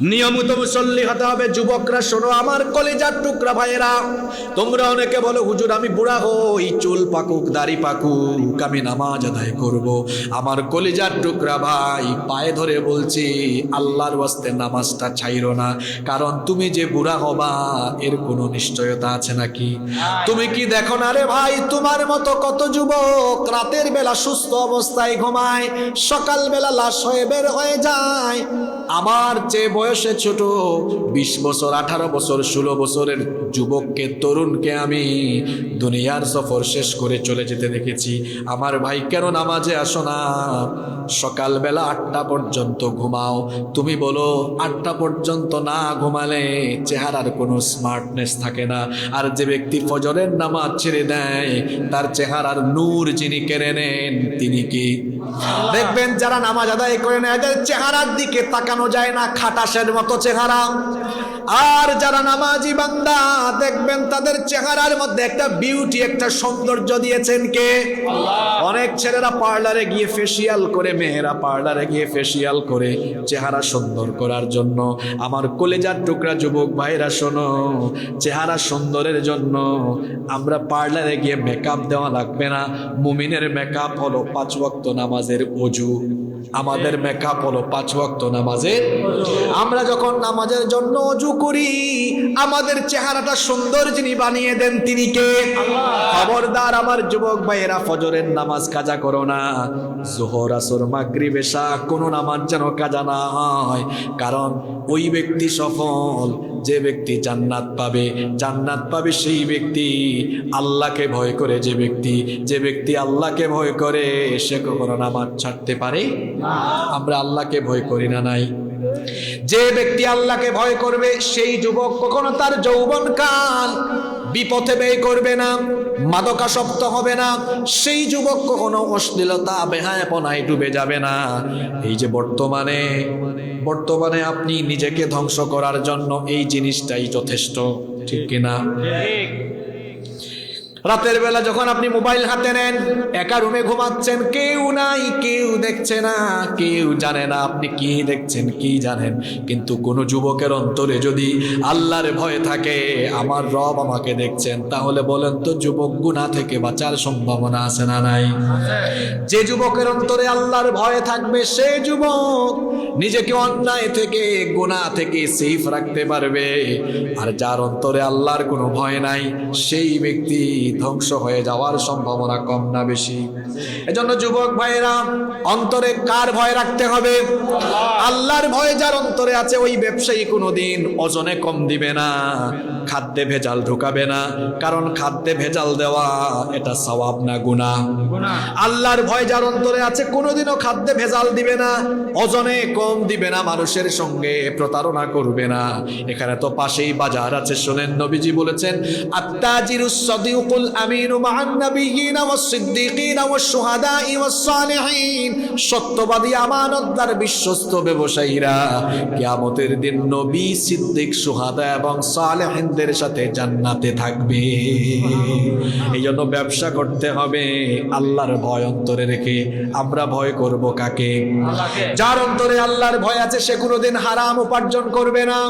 নিয়মিত মুসল্লি হতে হবে, যুবকরা শোনো, আমার কলেজার টুকরা ভাইয়েরা। তোমরা অনেকে বলো, হুজুর, আমি বুড়া হই, চুল পাকুক, দাড়ি পাকুক, আমি নামাজ আদায় করব। আমার কলেজার টুকরা ভাই পায়ে ধরে বলছি, আল্লাহর ওয়াস্তে নামাজটা ছাইরো না, কারণ তুমি যে বুড়া হবা, এর কোনো নিশ্চয়তা আছে নাকি? তুমি কি দেখো না রে ভাই, তোমার মতো কত যুবক রাতের বেলা সুস্থ অবস্থায় ঘুমায় সকাল বেলা লাশ হয়ে বের হয়ে যায়। আমার যে বয়সে ছোট, বিশ বছর, আঠারো বছর, ষোলো বছরের যুবককে, তরুণকে আমি দুনিয়ার সফর শেষ করে চলে যেতে দেখেছি। আমার ভাই, কেন নামাজে আসো না? সকালবেলা আটটা পর্যন্ত ঘুমাও। তুমি বলো, আটটা পর্যন্ত না ঘুমালে চেহারার কোনো স্মার্টনেস থাকে না। আর যে ব্যক্তি ফজরের নামাজ ছেড়ে দেয়, তার চেহারার নূর যিনি কেড়ে নেন, তিনি কি দেখবেন যারা নামাজ আদায় করে নেয় এদের চেহারার দিকে তাকানো যায় না খাটাসের মতো চেহারা। আর যারা নামাজি বান্দা দেখবেন তাদের চেহারার মধ্যে একটা বিউটি একটা সৌন্দর্য দিয়েছেন কে? অনেক ছেলেরা পার্লারে গিয়ে ফেসিয়াল করে মেয়েরা পার্লারে গিয়ে ফেসিয়াল করে চেহারা সুন্দর করার জন্য। আমার কলেজার টুকরা যুবক ভাইরা শোনো চেহারা সুন্দরের জন্য আমরা পার্লারে গিয়ে মেকআপ দেওয়া লাগবে না। মুমিনের মেকআপ হলো পাঁচ ওয়াক্ত নামাজের অজু। আমাদের মেকআপ হলো পাঁচ ওয়াক্ত নামাজের আমরা যখন নামাজের জন্য অজু করি, আমাদের চেহারাটা সুন্দর যিনি বানিয়ে দেন তিনি কে? খবরদার আমার যুবক ভাইয়েরা, ফজরের নামাজ কাজা করো না। জোহর, আসর, মাগরিব, এশা, কোনো নামাজ যেন কাজা না হয়। কারণ ওই ব্যক্তি সফল যে ব্যক্তি জান্নাত পাবে জান্নাত পাবে সেই ব্যক্তি আল্লাহকে ভয় করে যে ব্যক্তি যে ব্যক্তি আল্লাহকে ভয় করে সে কখনো নামাজ ছাড়তে পারে? আমরা আল্লাহকে ভয় করি না নাই। যে ব্যক্তি আল্লাহকে ভয় করবে, সেই যুবক কখনো তার যৌবন কাল বিপথে ব্যয় করবে না, মাদকাসক্ত হবে না, সেই যুবক কখনো অশ্লীলতা, বেহায়াপনায় ডুবে যাবে না। এই যে বর্তমানে বর্তমানে আপনি নিজেকে ধ্বংস করার জন্য এই জিনিসটাই যথেষ্ট, ঠিক কিনা? রাতের বেলা যখন আপনি মোবাইল হাতে নেন, একা রুমে ঘুমাচ্ছেন, কেউ নাই, কেউ দেখছে না, কেউ জানে না আপনি কি দেখছেন, কি জানেন। কিন্তু কোনো যুবকের অন্তরে যদি আল্লাহর ভয় থাকে, আমার রব আমাকে দেখছেন, তাহলে বলেন তো যুবক গুণা থেকে বাঁচার সম্ভাবনা আছে না নাই? যে যুবকের অন্তরে আল্লাহর ভয় থাকবে, সে যুবক নিজেকে অন্যায় থেকে গুণা থেকে সেফ রাখতে পারবে। আর যার অন্তরে আল্লাহর কোনো ভয় নাই, সেই ব্যক্তি ধ্বংস হয়ে যাওয়ার সম্ভাবনা কম না বেশি। এজন্য যুবক ভাইয়েরা, অন্তরে কার ভয় রাখতে হবে? আল্লাহর ভয় যার অন্তরে আছে, ওই ব্যবসায়ী কোনোদিন ওজনে কম দিবে না, খাদ্যে ভেজাল ঢুকাবে না। কারণ খাদ্যে ভেজাল দেওয়া, এটা সওয়াব না গুনাহ। আল্লাহর ভয় যার অন্তরে আছে, কোনোদিনও খাদ্যে ভেজাল দিবে না, ওজনে কম দিবে না, মানুষের সঙ্গে প্রতারণা করবে না। এখানে তো পাশেই বাজার আছে, শোনেন নবীজি বলেছেন আত্তাজিরুস সাদিকুল আমিনু সত্যবাদী আমানতদার বিশ্বস্ত ব্যবসায়ীরা কিয়ামতের দিন নবী, সিদ্দিক, শুহাদা এবং সালেহিনদের সাথে জান্নাতে থাকবে। এই জন্য ব্যবসা করতে হবে, আল্লাহর ভয় অন্তরে রেখে। আমরা ভয় করব কাকে? যার অন্তরে আল্লাহর ভয় আছে, সে কোনোদিন হারাম উপার্জন করবে না।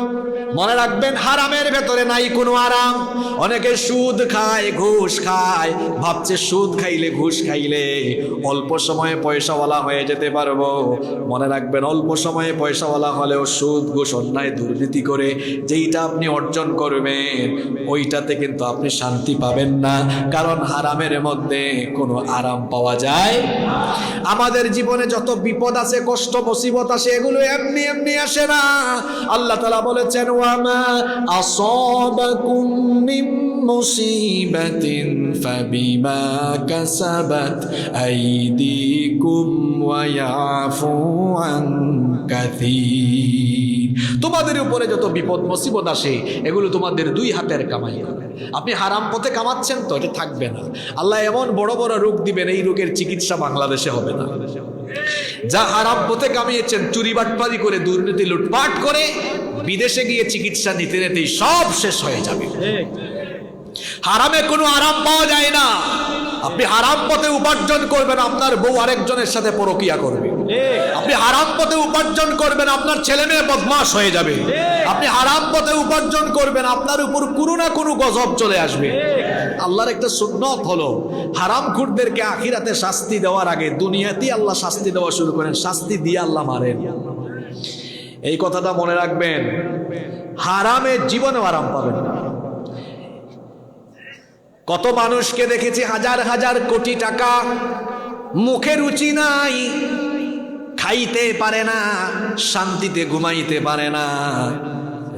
মনে রাখবেন, হারামের ভেতরে নাই কোনো আরাম। অনেকে সুদ খায়, ঘুষ খায়, ভাবছে সুদ খাইলে ঘুষ খাইলে, অল্প সময়ে পয়সাওয়ালা হয়ে যেতে পারব। মনে রাখবেন, অল্প সময়ে পয়সাওয়ালা হলেও সুদ, ঘুষ, অন্যায়, দুর্নীতি করে যেইটা আপনি অর্জন করবেন, ওইটাতে কিন্তু আপনি শান্তি পাবেন না। কারণ হারামের মধ্যে কোনো আরাম পাওয়া যায় আমাদের জীবনে যত বিপদ আছে, কষ্ট, মুসিবত আসে, এগুলো এমনি এমনি আসে না। আল্লাহ তালা বলেছেন ওয়ামা আসাবাকুম মিন মুসিবাতিন কাসাবাত আইদিকুম ওয়া ইয়াফু আন কাসীর তোমাদের উপরে যত বিপদ মুসিবত আসে, এগুলো তোমাদের দুই হাতের কামাই আপনি হারাম পথে কামাচ্ছেন তো, এটা থাকবে না। আল্লাহ এমন বড় বড় রোগ দিবেন, এই রোগের চিকিৎসা বাংলাদেশে হবে না। যা হারাম পথে কামিয়েছেন, চুরি বাটপারি করে, দুর্নীতি লুটপাট করে, বিদেশে গিয়ে চিকিৎসা নিতে নিতেই সব শেষ হয়ে যাবে। হারামে কোনো আরাম পাওয়া যায় না। আপনি হারাম পথে উপার্জন করবেন, আপনার বউ আরেকজনের সাথে পরকিয়া করবে। আপনি হারাম পথে উপার্জন করবেন, আপনার ছেলে মেয়ে বদমাস হয়ে যাবে। আপনি হারাম পথে উপার্জন করবেন, আপনার উপর কোনো না কোনো গজব চলে আসবে। আল্লাহর একটা সুন্নত হলো, হারাম খুরদেরকে আখিরাতে শাস্তি দেওয়ার আগে দুনিয়াতেই আল্লাহ শাস্তি দেওয়া শুরু করেন, শাস্তি দিয়ে আল্লাহ মারেন। এই কথাটা মনে রাখবেন, হারামে জীবনেও আরাম পাবেন না। কত মানুষকে দেখেছি? হাজার হাজার কোটি টাকা। মুখে রুচি নাই, খাইতে পারে না, শান্তিতে ঘুমাইতে পারে না।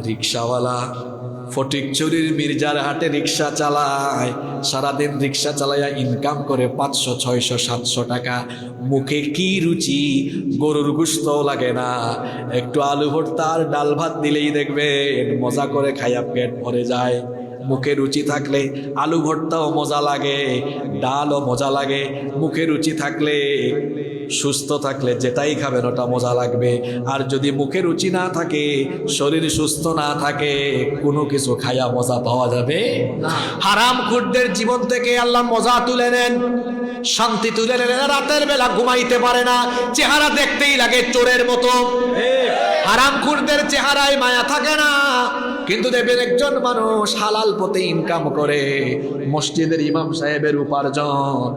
রিক্সাওয়ালা ফটিক চুরির মির্জার হাটে রিক্সা চালায়। সারাদিন রিক্সা চালাইয়া ইনকাম করে পাঁচশো, ছয়শো, সাতশো টাকা। মুখে কি রুচি? গরুর গুস্ত লাগে না। একটু আলু ভর্তা আর ডাল ভাত দিলেই দেখবেন, মজা করে খাইয়া পেট ভরে যায়। মুখে রুচি থাকলে আলু ভর্তাও মজা লাগে, ডালও মজা লাগে। মুখে রুচি থাকলে, সুস্থ থাকলে যেটাই খাবেন ওটা মজা লাগবে। আর যদি মুখে রুচি না থাকে, শরীর সুস্থ না থাকে, কোনো কিছু খায়া মজা পাওয়া যাবে হারাম খুরদের জীবন থেকে আল্লাহ মজা তুলে নেন, শান্তি তুলে নেন রাতের বেলা ঘুমাইতে পারে না, চেহারা দেখতেই লাগে চোরের মতো। হারাম খুরদের চেহারায় মায়া থাকে না। কিন্তু দেখবেন একজন মানুষ হালাল পথে ইনকাম করে। মসজিদের ইমাম সাহেবের উপার্জন।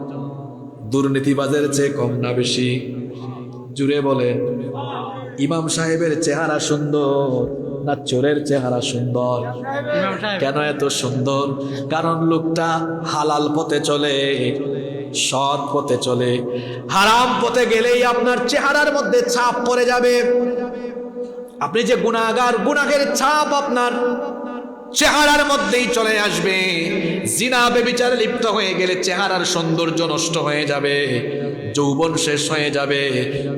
দুর্নীতিবাজের চেয়ে কম না বেশি। জুড়ে বলেন, ইমাম সাহেবের চেহারা সুন্দর না চোরের চেহারা সুন্দর? কেন এত সুন্দর? কারণ লোকটা হালাল পথে চলে, সৎ পথে চলে। হারাম পথে গেলেই আপনার চেহারার মধ্যে ছাপ পড়ে যাবে। আপনি যে গুণাগার, গুণাগের ছাপ আপনার, চেহারার মধ্যেই চলে আসবে। জিনা বেবিচারে লিপ্ত হয়ে গেলে চেহারার সৌন্দর্য নষ্ট হয়ে যাবে। যৌবন শেষ হয়ে যাবে।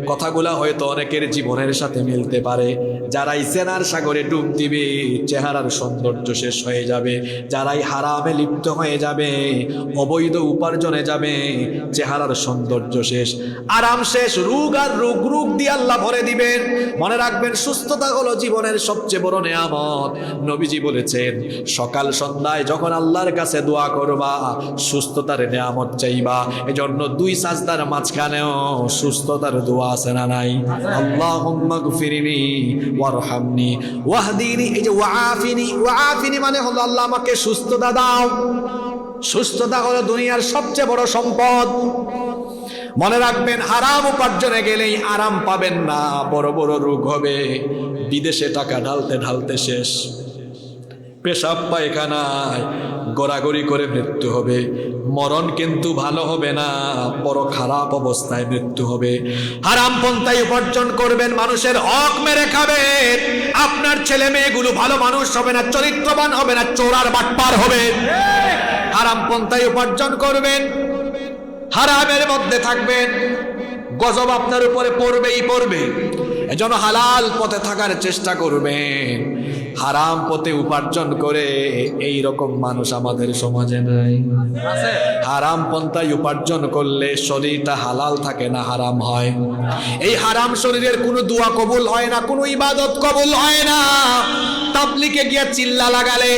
কথাগুলা হয়তো অনেকের জীবনের সাথে মিলতে পারে। যারাই সেনার সাগরে ডুব দিবে, চেহারার সৌন্দর্য শেষ হয়ে যাবে। যারাই হারামে লিপ্ত হয়ে যাবে, অবৈধ উপার্জনে যাবে, চেহারার সৌন্দর্য শেষ। আরাম শেষ, রোগ আর রোগ রোগ দিয়ে আল্লাহ ভরে দিবেন। মনে রাখবেন, সুস্থতা হলো জীবনের সবচেয়ে বড় নেয়ামত। নবীজি বলেছেন, সকাল সন্ধ্যায় যখন আল্লাহর কাছে দোয়া করবা, সুস্থতার নেয়ামত চাইবা। এজন্য দুই সাজদার মাঝখানেও সুস্থতার দোয়া আছে না নাই? আল্লাহুম্মা গফিরনি ওয়ারহামনি। ওয়াহদিনি, এই যে ওয়াআফিনি ওয়াআফিনি মানে হলো আল্লাহ আমাকে সুস্থতা দাও। সুস্থতা হলো দুনিয়ার সবচেয়ে বড় সম্পদ। মনে রাখবেন, আরাম উপার্জনে গেলেই আরাম পাবেন না, বড় বড় রোগ হবে, বিদেশে টাকা ঢালতে ঢালতে শেষ। পেশাব পায়খানায় গড়াগড়ি করে মৃত্যু হবে। মরণ কিন্তু ভালো হবে না, বড় খারাপ অবস্থায় মৃত্যু হবে। হারাম পন্থায় উপার্জন করবেন, মানুষের হক মেরে খাবেন। আপনার ছেলে মেয়েগুলো ভালো মানুষ হবে না, চরিত্রবান হবে না, চোরার বাটপার হবে। হারাম পন্থায় উপার্জন করবেন, হারামের মধ্যে থাকবেন। গজব আপনার উপরে পড়বেই পড়বে। এজন্য হালাল পথে থাকার চেষ্টা করবেন। হারাম পথে উপার্জন করে এই রকম মানুষ আমাদের সমাজে নাই। হারাম পন্থায় উপার্জন করলে শরীরটা হালাল থাকে না হারাম হয়। এই হারাম শরীরের কোনো দোয়া কবুল হয় না কোনো ইবাদত কবুল হয় না। তাবলিকে গিয়ে চিল্লা লাগালে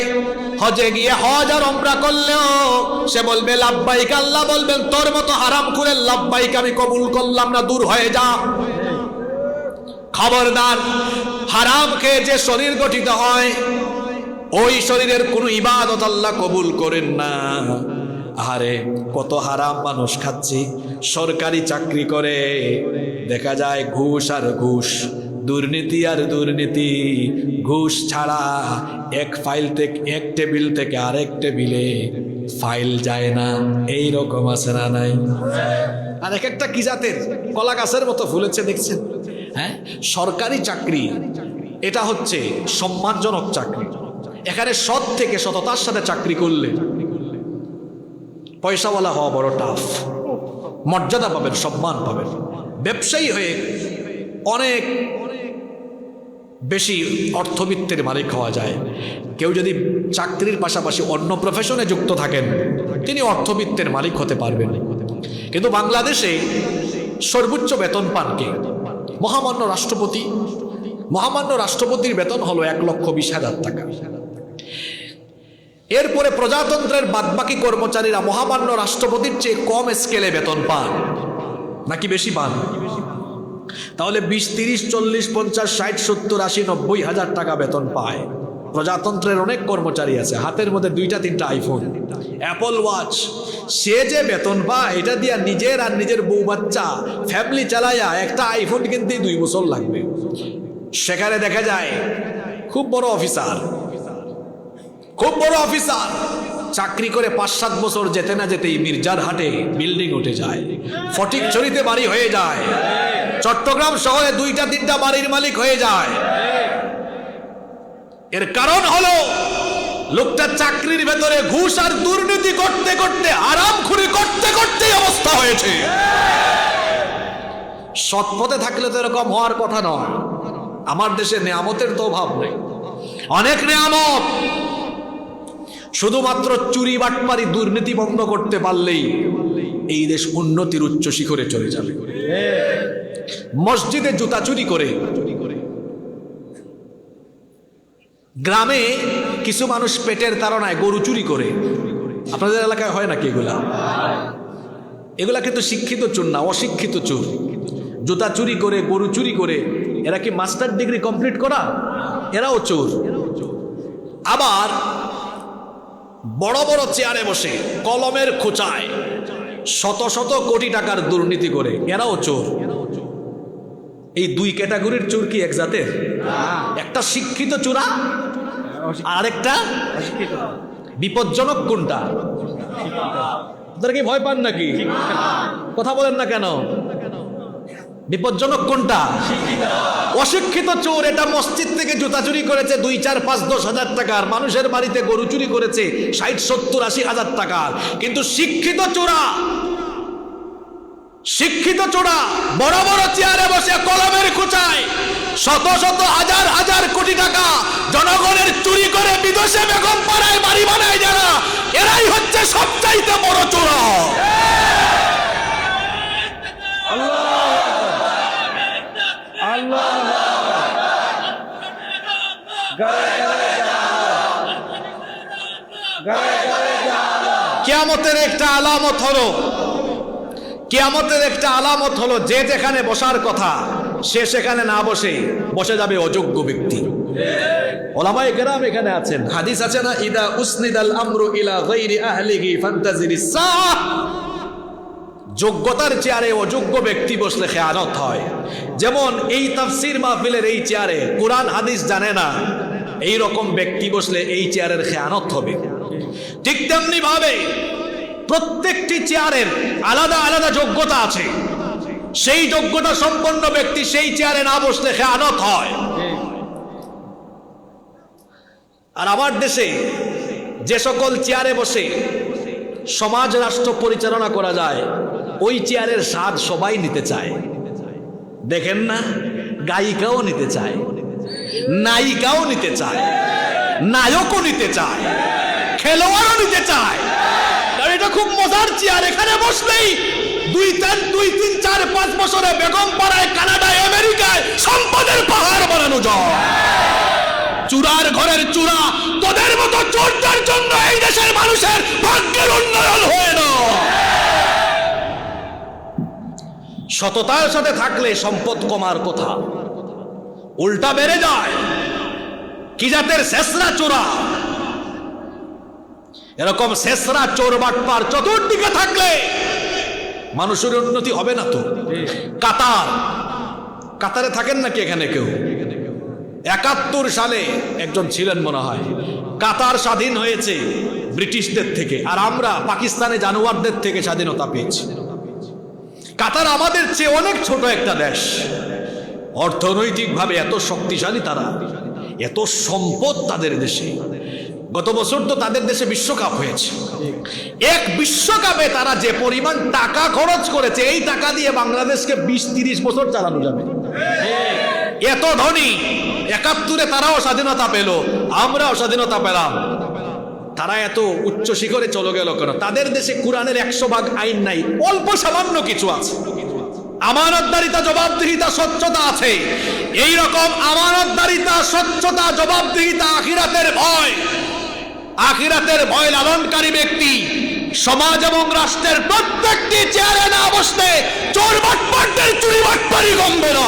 হজে গিয়ে হজ আর ওমরা করলেও সে বলবে লাভবাইক আল্লাহ বলবেন তোর মতো হারাম করে লাভবাইক আমি কবুল করলাম না দূর হয়ে যা। খবরদার, হারাম খেয়ে যে শরীর গঠিত হয়, ওই শরীরের কোনো ইবাদত আল্লাহ কবুল করেন না। আরে কত হারাম মানুষ খাচ্ছি, সরকারি চাকরি করে, দেখা যায় ঘুষ আর ঘুষ, দুর্নীতি আর দুর্নীতি, ঘুষ ছাড়া এক ফাইল থেকে, এক টেবিল থেকে আরেক টেবিলে ফাইল যায় না, এই রকম আছে না নাই? আর এক একটা কি জাতের? কলা গাছের মতো ফুলেছে, দেখছেন? হ্যাঁ? সরকারি চাকরি, এটা হচ্ছে সম্মানজনক চাকরি। এখানে সৎ থেকে সততার সাথে চাকরি করলে পয়সাওয়ালা হওয়া বড় টাফ মর্যাদা পাবেন, সম্মান পাবেন। ব্যবসায়ী হয়ে অনেক বেশি অর্থবিত্তের মালিক হওয়া যায়। কেউ যদি চাকরির পাশাপাশি অন্য প্রফেশনে যুক্ত থাকেন, তিনি অর্থবিত্তের মালিক হতে পারবেন। কিন্তু বাংলাদেশে সর্বোচ্চ বেতন পান কে? মহামান্য রাষ্ট্রপতি, মহামান্য রাষ্ট্রপতির বেতন হলো এক লক্ষ বিশ হাজার টাকা। এরপরে প্রজাতন্ত্রের বাদবাকি কর্মচারীরা মহামান্য রাষ্ট্রপতির চেয়ে কম স্কেলে বেতন পান। নাকি বেশি পান? তাহলে বিশ, তিরিশ, চল্লিশ, পঞ্চাশ, ষাট, সত্তর, আশি, নব্বই হাজার টাকা বেতন পায়। প্রজাতন্ত্রের অনেক কর্মচারী আছে। হাতের মধ্যে দুইটা, তিনটা আইফোন অ্যাপল ওয়াচ সে যে বেতন পায়, এটা দিয়া নিজের আর নিজের বউ বাচ্চা ফ্যামিলি চালাইয়া একটা আইফোন কিনতে দুই বছর লাগবে। সেখানে দেখা যায়, খুব বড় অফিসার খুব বড় অফিসার চাকরি করে পাঁচ সাত বছর যেতে না যেতেই মির্জার হাটে বিল্ডিং উঠে যায়। ফটিক চরিতে বাড়ি হয়ে যায়। চট্টগ্রাম শহরে দুইটা, তিনটা বাড়ির মালিক হয়ে যায়। এর কারণ হলো, লোকটা চাকরির ভেতরে ঘুষ আর দুর্নীতি করতে করতে আরাম খুরি করতে করতেই অবস্থা হয়েছে। সৎ পথে থাকলে তো এরকম হওয়ার কথা নয়। আমার দেশে নেয়ামতের তো অভাব নেই। অনেক নেয়ামত। শুধুমাত্র চুরি, বাটপারি, দুর্নীতি বন্ধ করতে পারলেই এই দেশ উন্নতির উচ্চ শিখরে চলে যাবে। মসজিদে জুতা চুরি করে গ্রামে কিছু মানুষ পেটের তাড়নায় গরু চুরি করে। আপনাদের এলাকায় হয় নাকি এগুলা? এগুলা কিন্তু শিক্ষিত চোর না, অশিক্ষিত চোর। জুতা চুরি করে, গরু চুরি করে, এরা কি মাস্টার ডিগ্রি কমপ্লিট করা? এরাও চোর। আবার বড় বড় চেয়ারে বসে, কলমের খোঁচায়, শত শত কোটি টাকার দুর্নীতি করে, এরাও চোর। এই দুই ক্যাটাগরির চোর কি এক জাতের? একটা শিক্ষিত চোরা আর একটা বিপজ্জনক কোনটা আপনারা কি ভয় পান নাকি? কথা বলেন না কেন? বিপজ্জনক কোনটা অশিক্ষিত চোর এটা মসজিদ থেকে জুতা চুরি করেছে দুই, চার, পাঁচ, দশ হাজার টাকার মানুষের বাড়িতে গরু চুরি করেছে ষাট, সত্তর, আশি হাজার টাকার কিন্তু শিক্ষিত চোরা শিক্ষিত চোরা বড় বড় চেয়ারে বসে কলমের খুচায় শত শত হাজার হাজার কোটি টাকা জনগণের চুরি করে বিদেশে বেগম পাড়ায় বাড়ি বানায় যারা, এরাই হচ্ছে সবচাইতে বড় গায়ে কেয়ামতের একটা আলামত হলো কেয়ামতের একটা আলামত হলো যে যেখানে বসার কথা সে সেখানে না বসে বসে যাবে অযোগ্য ব্যক্তি। ওলামায়ে কেরাম এখানে আছেন। হাদিস আছে না ইদা উসনিদ আল আমরু ইলা গায়রি আহলিহি ফান্তাজিরি সাহ। যোগ্যতার চেয়ারে অযোগ্য ব্যক্তি বসলে খেয়ানত হয়। যেমন এই তাফসির মাহফিলের এই চেয়ারে কোরআন হাদিস জানে না এই রকম ব্যক্তি বসলে এই চেয়ারের খেয়ানত হবে। ঠিক তেমনি ভাবে প্রত্যেকটি চেয়ারের আলাদা আলাদা যোগ্যতা আছে। সেই যোগ্যতা সম্পন্ন ব্যক্তি সেই চেয়ারে না বসলে খেয়ানত হয়। আর আমার দেশে যে সকল চেয়ারে বসে সমাজ রাষ্ট্র পরিচালনা করা যায়, ওই চেয়ারের স্বাদ সবাই নিতে চায়। দেখেন না, গায়িকাও নিতে চায়, নায়িকাও নিতে চায়, নায়কও নিতে চায়, খেলোয়াড়ও নিতে চায়। এটা খুব মজার চেয়ার, এখানে বসলেই দুই তিন দুই তিন, চার, পাঁচ বছরে বেগম পাড়ায় কানাডায়, আমেরিকায় সম্পদের পাহাড় বানানো যায়। চূড়ার ঘরের চূড়া তোদের মতো চোরদের জন্য এই দেশের মানুষের ভাগ্যের উন্নয়ন হয় না। সততার সাথে থাকলে সম্পদ কমার কথা। উল্টা বেড়ে যায়। কি জাতের শেষরা চোরা? এরকম শেষরা চোর বাটপার চতুর্দিকে থাকলে মানুষের উন্নতি হবে না তো? কাতার। কাতারে থাকেন নাকি এখানে কেউ? একাত্তর সালে একজন ছিলেন মনে হয়। কাতার স্বাধীন হয়েছে ব্রিটিশদের থেকে আর আমরা পাকিস্তানে জানুয়ারদের থেকে স্বাধীনতা পেয়েছি। কাতার আমাদের চেয়ে অনেক ছোট একটা দেশ। অর্থনৈতিকভাবে এত শক্তিশালী তারা, এত সম্পদ তাদের দেশে। গত বছর তো তাদের দেশে বিশ্বকাপ হয়েছে। এক বিশ্বকাপে তারা যে পরিমাণ টাকা খরচ করেছে, এই টাকা দিয়ে বাংলাদেশকে বিশ তিরিশ বছর চালানো যাবে। এত ধনী, একাত্তরে তারাও স্বাধীনতা পেল, আমরাও স্বাধীনতা পেলাম। তারা এত উচ্চ শিখরে চলে গেল কেন? তাদের দেশে কোরআনের একশো ভাগ আইন নাই, অল্প সামান্য কিছু আছে। আমানতদারিতা, জবাবদিহিতা, স্বচ্ছতা আছে। এই রকম আমানতদারিতা, স্বচ্ছতা, জবাবদিহিতা আখিরাতের ভয়। আখিরাতের ভয় লালনকারী ব্যক্তি, সমাজ এবং রাষ্ট্রের প্রত্যেকটি চেয়ারে না বসতে চোর বাটপাটদের চুরি বাটপারি কমবে না।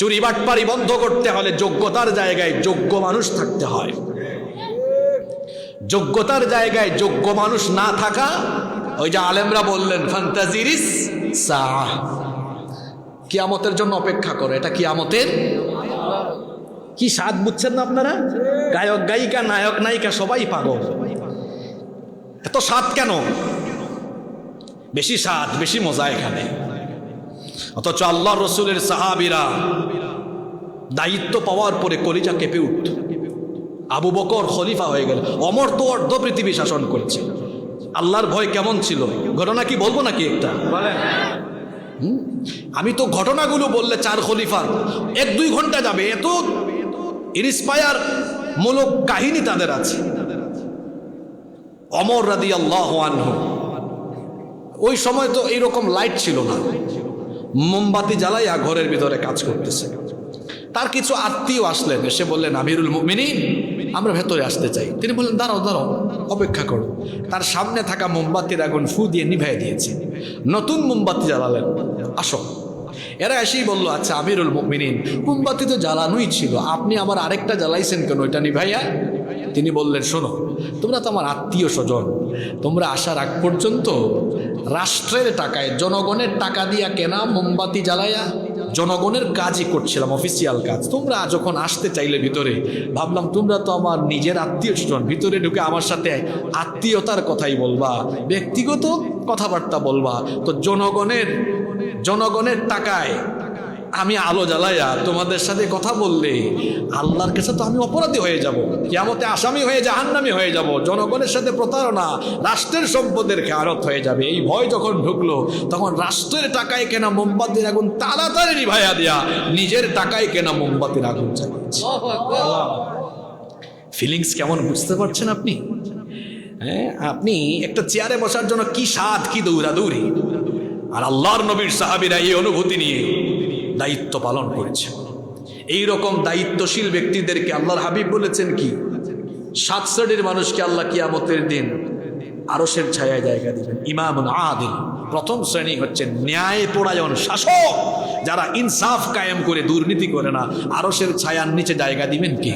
চুরি বাটপারি বন্ধ করতে হলে যোগ্যতার জায়গায় যোগ্য মানুষ থাকতে হয়। যোগ্যতার জায়গায় যোগ্য মানুষ না থাকা, ওই যে আলেমরা বললেন, ফান্তাজিরিস সাহ কিয়ামতের জন্য অপেক্ষা করো, এটা কিয়ামতের কি স্বাদ বুঝছেন না আপনারা? গায়ক গায়িকা নায়ক নায়িকা সবাই পাগল। এত স্বাদ কেন? বেশি স্বাদ বেশি মজা এখানে। অথচ আল্লাহ রসুলের সাহাবিরা দায়িত্ব পাওয়ার পরে কলিজা কেঁপে উঠত। আবু বকর খলিফা হয়ে গেল। অমর তো অর্ধ পৃথিবী শাসন করেছে। আল্লাহর ভয় কেমন ছিল? ঘটনা কি বলব নাকি একটা? আমি তো ঘটনাগুলো বললে চার খলিফার এক দুই ঘণ্টা যাবে এত ইন্সপায়ার মূলক কাহিনী তাদের আছে। অমর রাদি আল্লাহ আনহু। ওই সময় তো এইরকম লাইট ছিল না। মোমবাতি জ্বালাইয়া ঘরের ভিতরে কাজ করতেছে। তার কিছু আত্মীয় আসলেন, এসে বললেন, আমিরুল মুমিনিন, আমরা ভেতরে আসতে চাই। তিনি বললেন, দাঁড়াও দাঁড়াও, অপেক্ষা করো। তার সামনে থাকা মোমবাতির আগুন ফু দিয়ে নিভাই দিয়েছে। নতুন মোমবাতি জ্বালালেন। আসো। এরা এসেই বলল আচ্ছা আমিরুল মুমিনিন মোমবাতি তো জ্বালানোই ছিল। আপনি আমার আরেকটা জ্বালাইছেন কেন? ওইটা নিভাইয়া? তিনি বললেন, শোনো, তোমরা তো আমার আত্মীয় স্বজন। তোমরা আসার আগ পর্যন্ত রাষ্ট্রের টাকায়, জনগণের টাকা দিয়া কেনা মোমবাতি জ্বালাইয়া জনগণের কাজই করছিলাম অফিসিয়াল কাজ। তোমরা যখন আসতে চাইলে ভিতরে, ভাবলাম তোমরা তো আমার নিজের আত্মীয় স্বজন। ভিতরে ঢুকে আমার সাথে আত্মীয়তার কথাই বলবা, ব্যক্তিগত কথাবার্তা বলবা। তো জনগণের জনগণের টাকায়। আমি আলো জ্বালাইয়া তোমাদের সাথে কথা বললে আল্লাহর কাছে তো আমি অপরাধী হয়ে যাব। কেমতে আসামি হয়ে জাহান্নামি হয়ে যাব। জনগণের সাথে প্রতারণা রাষ্ট্রের সম্পদের খেয়ারত হয়ে যাবে। এই ভয় যখন ঢুকলো তখন রাষ্ট্রের টাকায় কেনা মোমবাতির আগুন তাড়াতাড়ি নিভাইয়া দেয়া নিজের টাকায় কেনা মোমবাতির আগুন চালিয়েছে ফিলিংস কেমন বুঝতে পারছেন আপনি? হ্যাঁ আপনি একটা চেয়ারে বসার জন্য কি স্বাদ কি দৌড়াদৌড়ি? আর আল্লাহর নবীর সাহাবিরা এই অনুভূতি নিয়ে দায়িত্ব পালন করেছে। এই রকম দায়িত্বশীল ব্যক্তিদেরকে আল্লাহর হাবিব বলেছেন কি? সাত শ্রেণির মানুষকে আল্লাহ কিয়ামতের দিন আরসের ছায়ায় জায়গা দিবেন। ইমাম আদিল। প্রথম শ্রেণি হচ্ছে ন্যায় পরায়ণ শাসক। যারা ইনসাফ কায়েম করে দুর্নীতি করে না আরসের ছায়ার নিচে জায়গা দিবেন কি?